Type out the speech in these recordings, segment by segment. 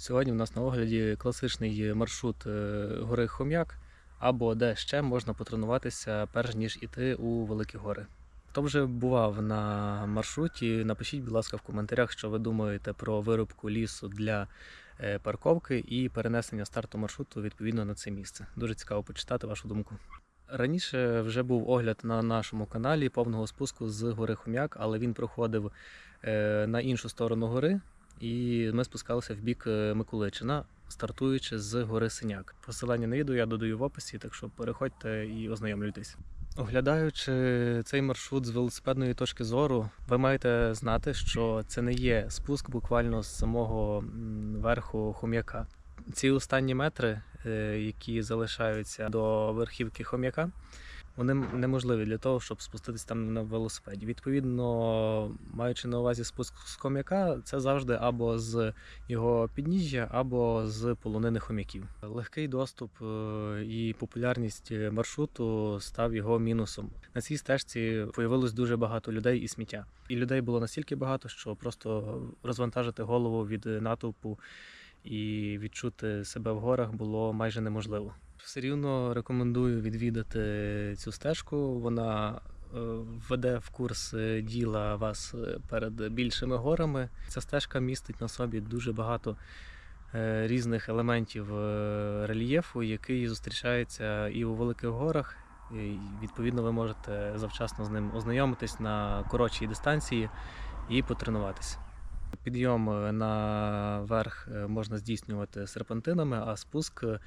Сьогодні в нас на огляді класичний маршрут е, гори Хом'як, або де ще можна потренуватися, перш ніж іти у Великі Гори. Хто вже бував на маршруті, напишіть, будь ласка, в коментарях, що ви думаєте про вирубку лісу для е, парковки і перенесення старту маршруту відповідно на це місце. Дуже цікаво почитати вашу думку. Раніше вже був огляд на нашому каналі повного спуску з гори Хом'як, але він проходив е, на іншу сторону гори, і ми спускалися в бік е, Миколичина, стартуючи з гори Синяк. Посилання на відео я додаю в описі, так що переходьте і ознайомлюйтесь. Оглядаючи цей маршрут з велосипедної точки зору, ви маєте знати, що це не є спуск буквально з самого верху хом'яка. Ці останні метри, е, які залишаються до верхівки хом'яка, вони неможливі для того, щоб спуститись там на велосипеді. Відповідно, маючи на увазі спуск з хом'яка, це завжди або з його підніжжя, або з полонини хом'яків. Легкий доступ е, і популярність маршруту став його мінусом. На цій стежці появилось дуже багато людей і сміття. І людей було настільки багато, що просто розвантажити голову від натовпу і відчути себе в горах було майже неможливо. Все рівно рекомендую відвідати цю стежку. Вона е, введе в курс е, діла вас е, перед більшими горами. Ця стежка містить на собі дуже багато різних елементів рельєфу, який зустрічається і у великих горах. І, відповідно, ви можете завчасно з ним ознайомитись на коротшій дистанції і потренуватися. Підйом е, наверх е, можна здійснювати серпантинами, а спуск е,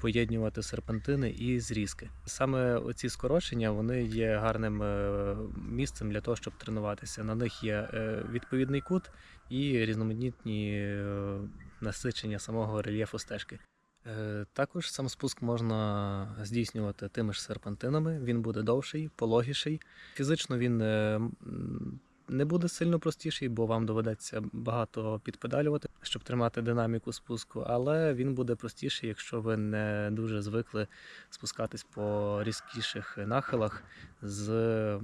поєднувати серпантини і зрізки. Саме оці скорочення вони є гарним місцем для того, щоб тренуватися. На них є відповідний кут і різноманітні насичення самого рельєфу стежки. Також сам спуск можна здійснювати тими ж серпантинами. Він буде довший, пологіший. Фізично він не буде сильно простіший, бо вам доведеться багато підпедалювати, щоб тримати динаміку спуску, але він буде простіший, якщо ви не дуже звикли спускатись по різкіших нахилах з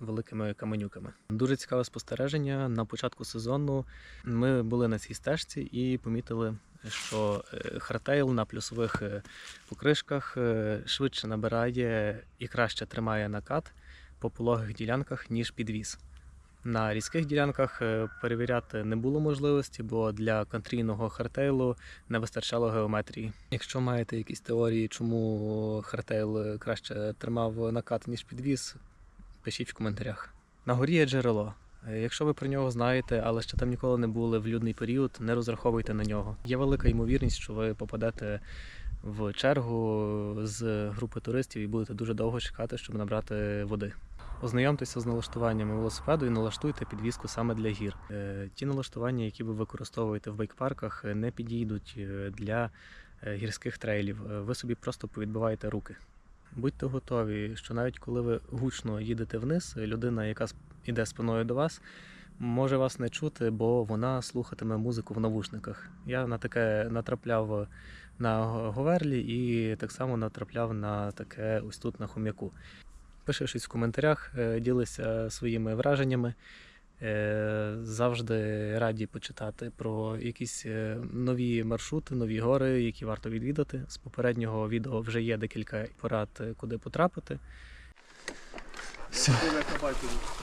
великими каменюками. Дуже цікаве спостереження. На початку сезону ми були на цій стежці і помітили, що е, хартейл на плюсових е, покришках е, швидше набирає і краще тримає накат по пологих ділянках, ніж підвіз. На різких ділянках е, перевіряти не було можливості, бо для контрійного хартейлу не вистачало геометрії. Якщо маєте якісь теорії, чому хартейл е, краще тримав накат, ніж підвіз, пишіть в коментарях. На горі є джерело. Е, Якщо ви про нього знаєте, але ще там ніколи не були в людний період, не розраховуйте на нього. Є велика ймовірність, що ви попадете в чергу з групи туристів і будете дуже довго чекати, щоб набрати води. Ознайомтеся з налаштуваннями велосипеду і налаштуйте підвіску саме для гір. Е, Ті налаштування, які ви використовуєте в байкпарках, е, не підійдуть е, для гірських трейлів. Ви собі просто повідбиваєте руки. Будьте готові, що навіть коли ви гучно їдете вниз, людина, яка іде спиною до вас, може вас не чути, бо вона слухатиме музику в навушниках. Я на таке натрапляв на Говерлі і так само натрапляв на таке ось тут на хом'яку. Пиши щось в коментарях, е, ділися своїми враженнями. Е, Завжди раді почитати про якісь е, нові маршрути, нові гори, які варто відвідати. З попереднього відео вже є декілька порад, куди потрапити. Все.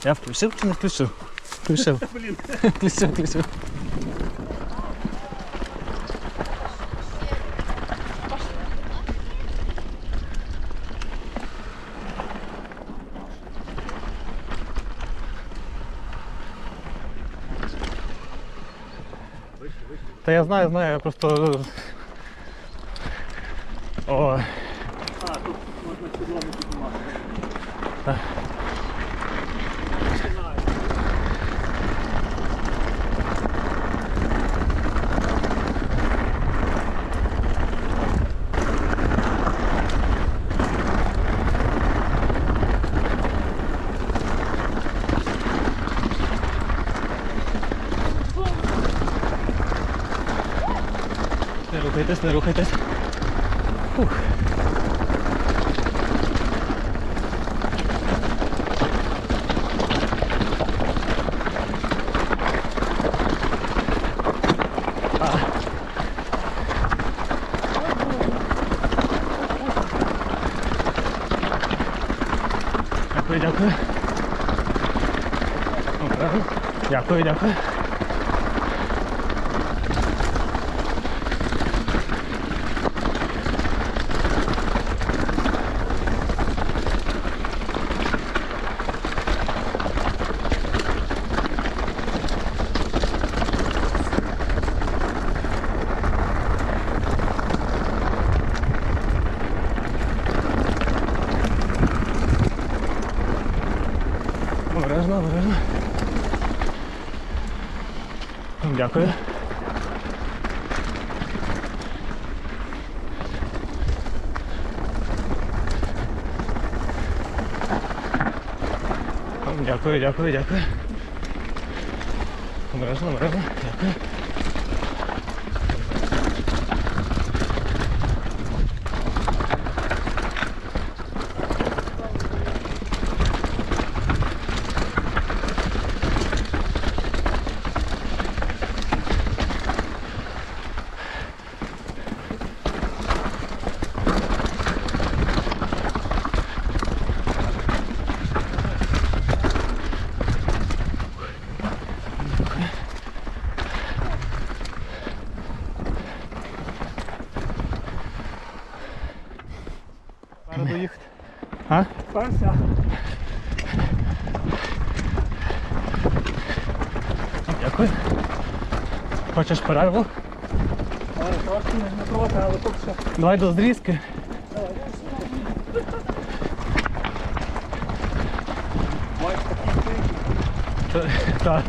Я включив чи не включив? Включив. Включив, включив. Та я знаю, знаю, я просто. О, тесно, рухай тесно. Фух. Дякую, дякую. Дякую, дякую. Дякую. Дякую, дякую, дякую. Обережно, обережно, дякую. Зараз А? Дякую. Хочеш перерву? Але трошки не трохи, але тут ще. Давай до зрізки. Маєш такий Так.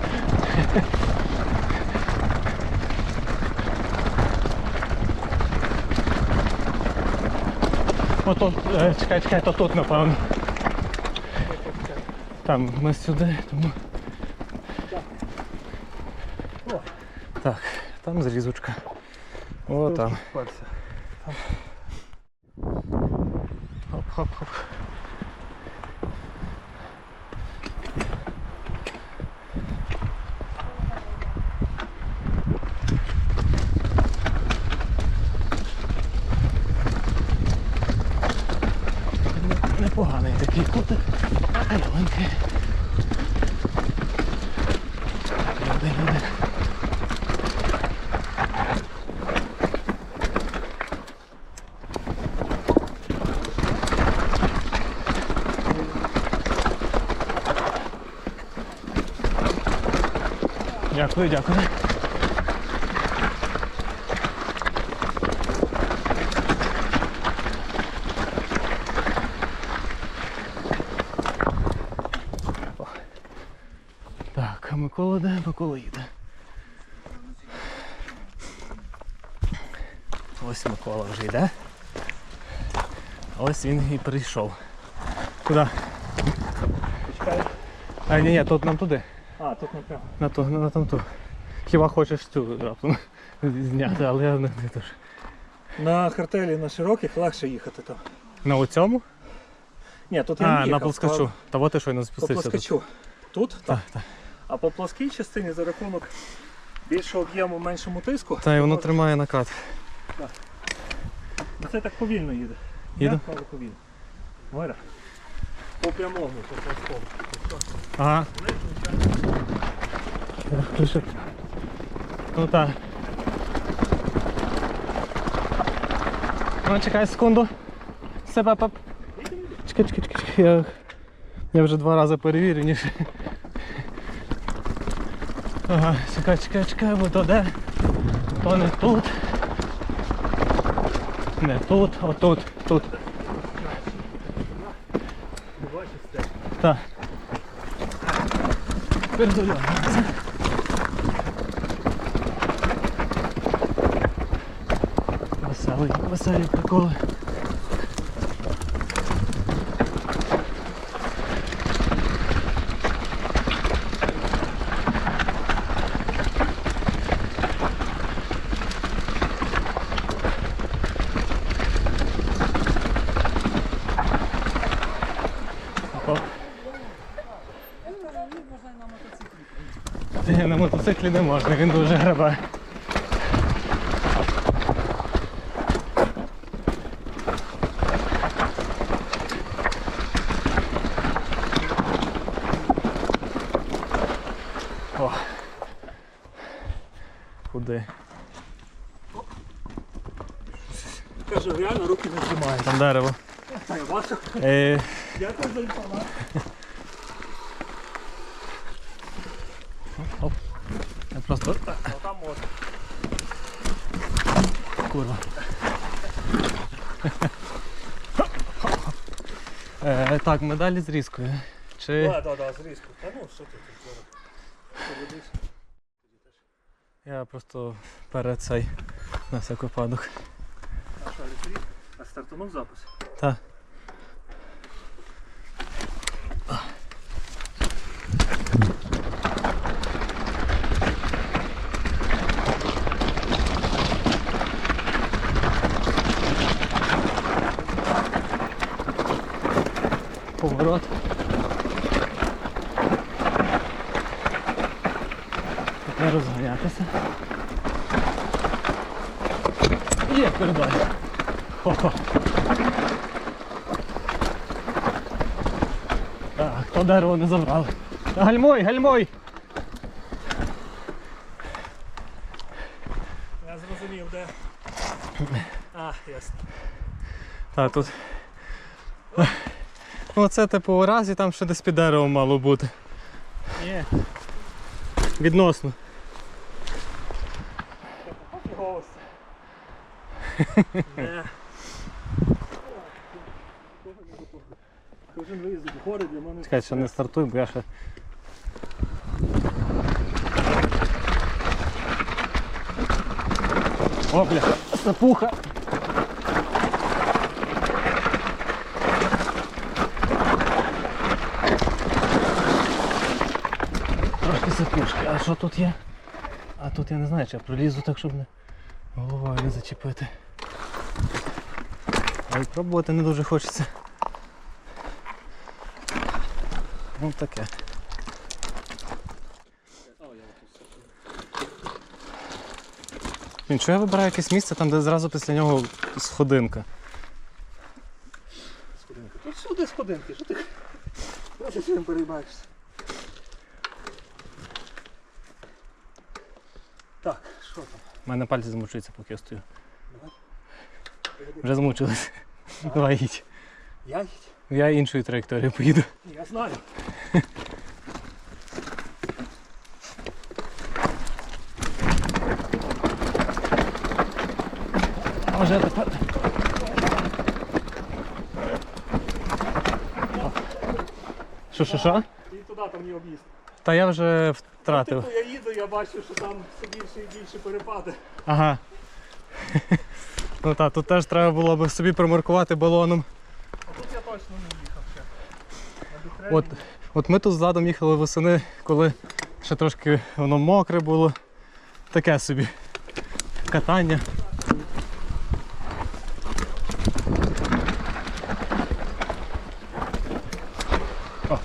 Ото, е, чекай, чекай, то тут, напевно. Там, ми сюди, тому. Так, там зрізочка. О, там. Перся. Дякую, дякую. Так, а Микола де? Микола їде. Ось Микола вже йде. Ось він і прийшов. Куди? А ні, ні, тут нам туди. А, тут напряму. На ту, на там ту. Хіба хочеш цю раптом зняти, але я не, не дуже. На картелі на широких легше їхати там. На оцьому? Ні, тут я А, не на їхав. плоскочу. Та от ти щойно По спустився. тут. плоскочу. Тут? Так, так. А по плоскій частині за рахунок більшого об'єму, меншому тиску. Та і воно можна- тримає накат. Це так повільно їде. Їде? М'яко, але повільно. Мира. По прямому, по плоскому. Ага. Ну так. Ну, чекай секунду. Себе пап. Чекай, чекай, чекай, чекай. Я, я вже два рази перевірю, ніж. Ага, чекай, чекай, чекай, бо то де? То не тут. Не тут, отут, тут. Бачиш це? Так. Передоляється. Веселий, веселі приколи. мотоциклі не можна, він дуже грабе. О! Куди? Кажу, реально руки не тримають. Там дерево. Я бачу. Е... Я теж заліпала. Просто. Ну там можна. Курва. Е, так, медалі з різкою. Чи Так, так, так, зрізку. Та ну, що ти тут зараз? Я просто перед цей на всяк випадок. А що, рефері? А стартанув запис? Та. Поворот. Тепер розганятися. Є передай. Хо-хо. Так, хто дерево не забрав? Гальмой, гальмой! Я зрозумів, де. А, ясно. Так, тут. Ну це типу у разі там ще десь під деревом мало бути. Ні. Відносно. Голос. Кожен виїзд гори для мене. Чекай, ще не стартуй, бо я ще. О, бля, сапуха. Трошки. А що тут є? А тут я не знаю, чи я пролізу так, щоб не головою не зачепити. А й пробувати не дуже хочеться. Ну таке. Він чого я вибираю якесь місце там, де зразу після нього сходинка. Сходинки. Тут сюди сходинки. Що ти? Ти переймаєшся? Так, що там? У мене пальці змучуються, поки я стою. Давай. Вже змучились. Давай їдь. Я їдь? Я іншою траєкторією поїду. Я знаю. Може тепер. Що, що, що? І туди там є об'їзд. Та я вже втратив. Типу я їду, я бачу, що там все більше і більше перепади. Ага. Ну так, тут теж треба було б собі промаркувати балоном. А тут я точно не їхав ще. На. От, от ми тут задом їхали восени, коли ще трошки воно мокре було. Таке собі катання. О.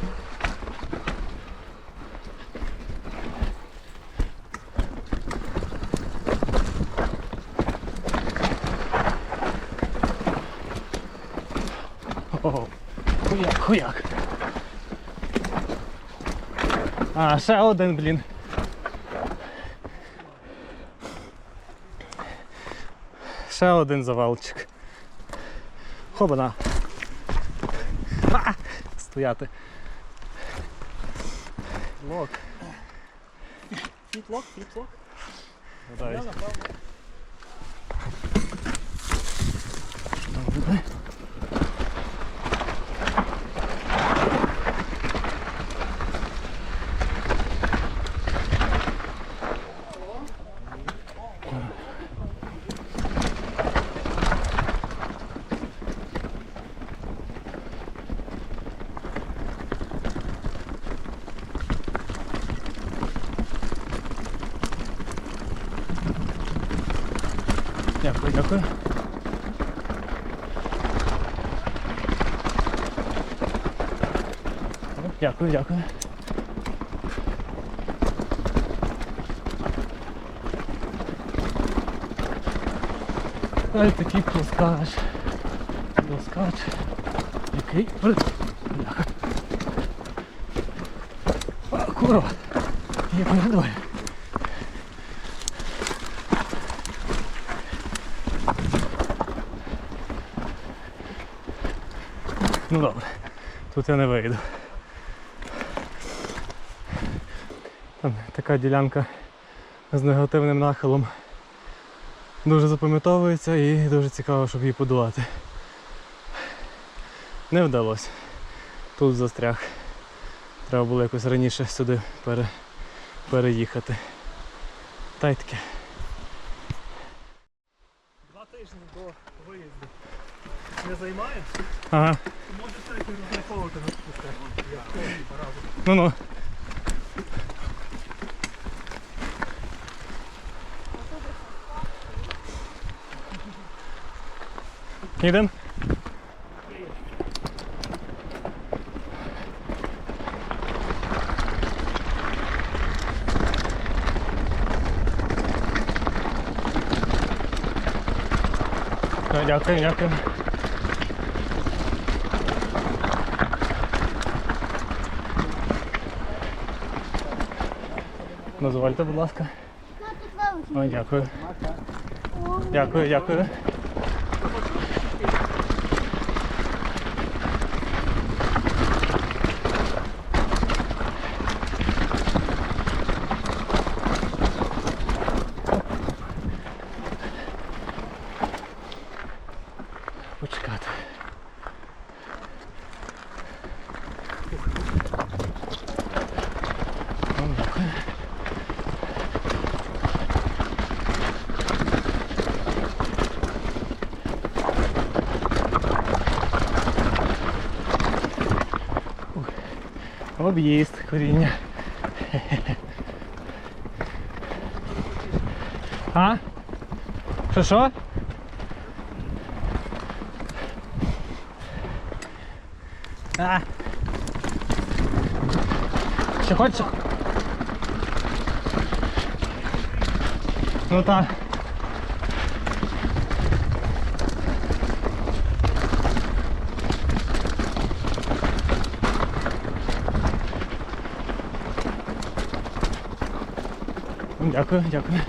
О, хуяк, хуяк. А, ще один, блін. Ще один завалчик. Хобана. А! Стояти. Лок. Фітлок, фітлок. Дай. Я напевно. Дякую, дякую. Дякую, дякую. Ай, такий плоскач. Плоскач. Який? Бляха. А, курва. Я передаю. Ну добре, тут я не вийду. Там така ділянка з негативним нахилом дуже запам'ятовується і дуже цікаво, щоб її подолати. Не вдалося. Тут застряг. Треба було якось раніше сюди пере, переїхати. Та й таке. Два тижні до виїзду не займає, Ага. Ну ну. Їдем? Так, Дякую, дякую. Дозвольте, будь ласка. О, дякую. Дякую, дякую. Об'їзд коріння. А? Що що? А. Ще хочеш? Ну так. Дякую, дякую.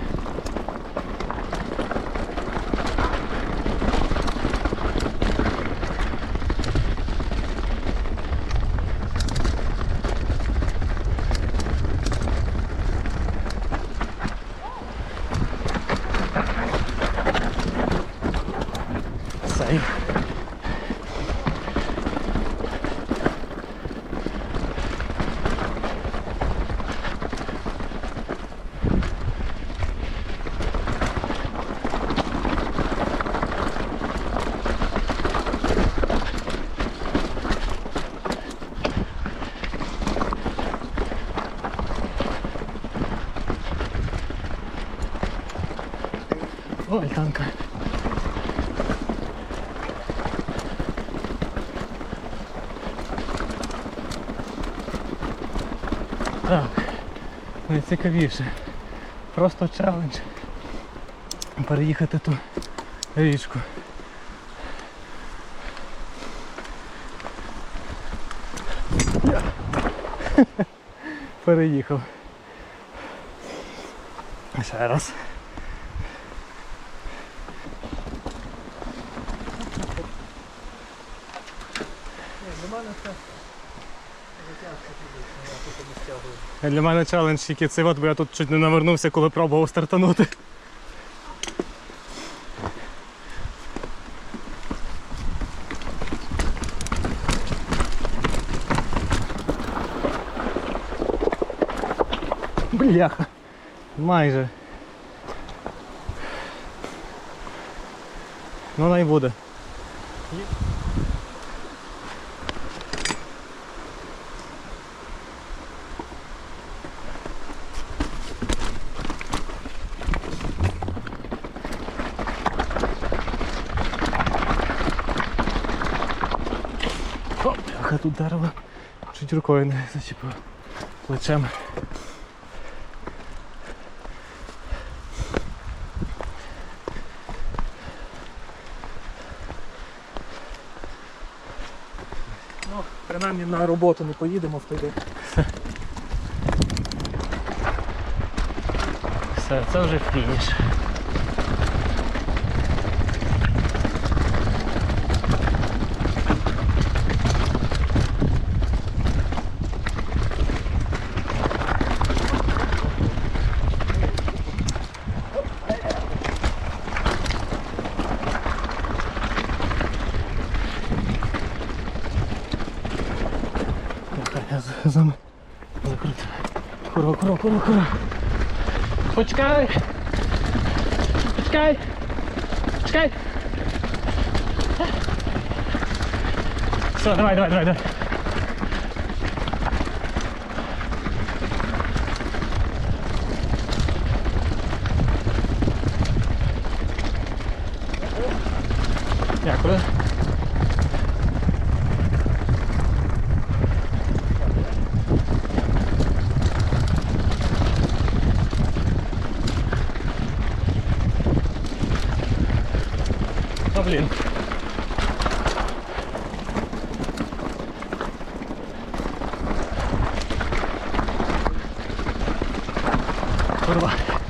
О, альтанка. Так, найцікавіше. Просто челендж. Переїхати ту річку. Я. Переїхав. Ще раз. Для мене це затяжка фізична, я тут не Для мене челендж тільки цей от, бо я тут чуть не навернувся, коли пробував стартанути. Бляха. Майже. Ну най буде. О, бляха, тут дерево. Чуть рукою не зачепив плечем. Ну, принаймні на роботу не поїдемо в той. Все, це вже фініш. Я за- за закрутив. Курва, курва, курва, курва. Почекай! Почекай! Почекай! Все, давай, давай, давай, давай. Дякую. Та блін. Курва.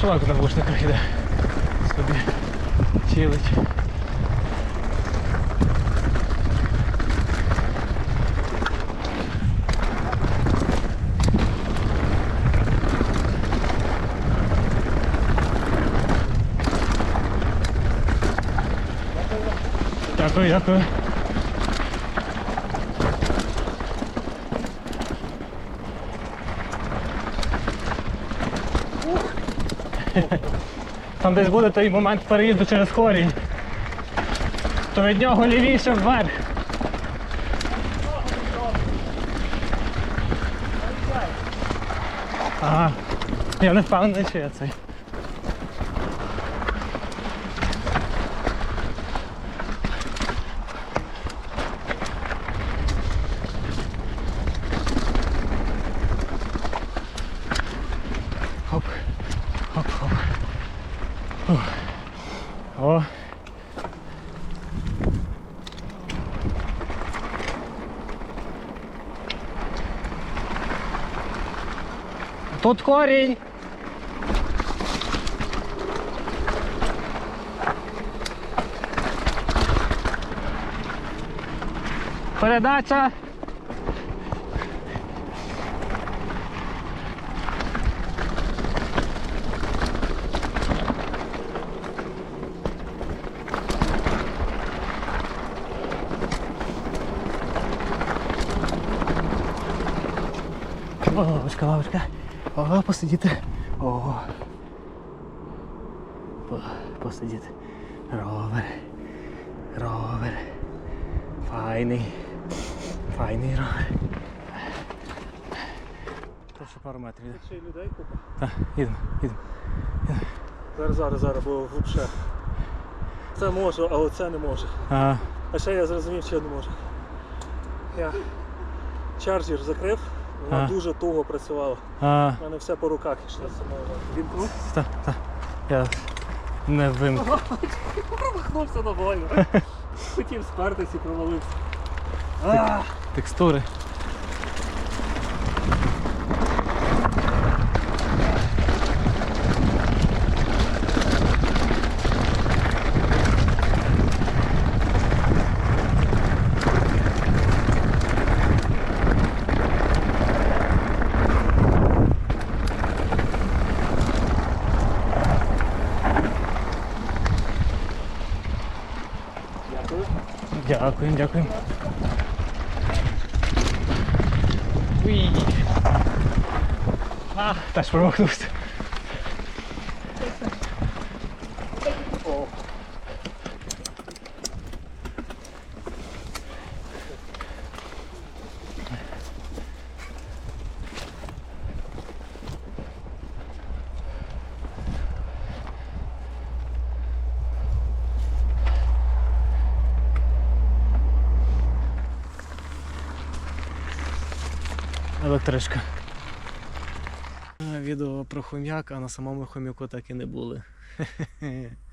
Шаланку на вушниках іде. Дякую, дякую. Там десь буде той момент переїзду через корінь. То від нього лівіше вверх. Ага. Я не впевнений, чи я цей. Тут корінь. Передача. О, лавочка, лавочка. О, посидіти. О. По- Посидіти. Ровер. Ровер. Файний. Файний ровер. То ще пару метрів. йде. Ще й людей купа. Так, їдемо, їдемо. Зараз, зараз, зараз, бо взагалі. Це можу, а оце не може. А, А ще я зрозумів, що я не можу. Я чарджер закрив, вона А. дуже туго працювала. а, У мене все по руках йшло. Вімкнув? Так, так. Я не вимкнув. Промахнувся ногою. Хотів спертись і провалився. Текстури. Дякую. Дякую, дякую. Уй. А, теж промахнувся. Електричка. Відео про хом'як, а на самому хом'яку так і не були.